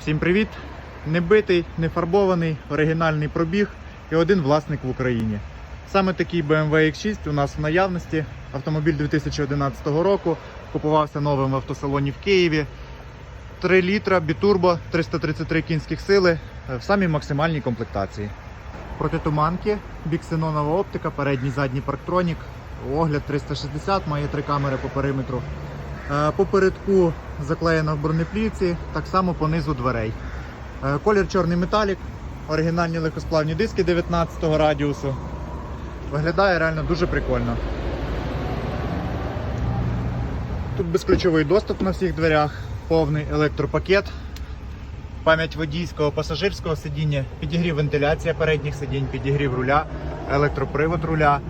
Всім привіт! Не битий, не фарбований, оригінальний пробіг і один власник в Україні. Саме такий BMW X6 у нас в наявності. Автомобіль 2011 року. Купувався новим в автосалоні в Києві. 3 літра, бітурбо, 333 кінських сили е, в самій максимальній комплектації. Протитуманки, біксенонова оптика, передній задній парктронік, огляд 360, має три камери по периметру. Е, Попередку заклеєно в бронеплівці, так само по низу дверей. Е, Колір чорний металік, оригінальні легкосплавні диски 19 радіусу. Виглядає реально дуже прикольно. Тут безключовий доступ на всіх дверях, повний електропакет, пам'ять водійського пасажирського сидіння, підігрів вентиляція передніх сидінь, підігрів руля, електропривод руля.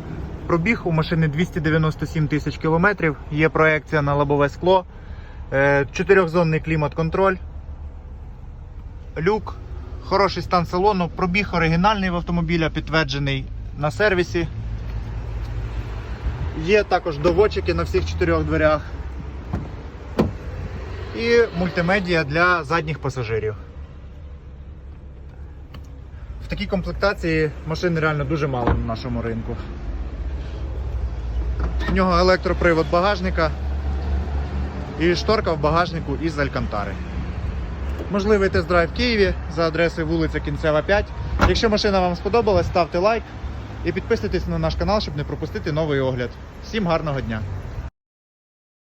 Пробіг у машини 297 тисяч кілометрів, є проекція на лобове скло, е, чотирьохзонний клімат-контроль, люк, хороший стан салону, пробіг оригінальний в автомобіля, підтверджений на сервісі. Є також доводчики на всіх чотирьох дверях. І мультимедіа для задніх пасажирів. В такій комплектації машин реально дуже мало на нашому ринку. Нього електропривод багажника і шторка в багажнику із алькантари. Можливий тест-драйв в Києві за адресою вулиця Кінцева 5. Якщо машина вам сподобалась, ставте лайк і підписуйтесь на наш канал, щоб не пропустити новий огляд. Всім гарного дня!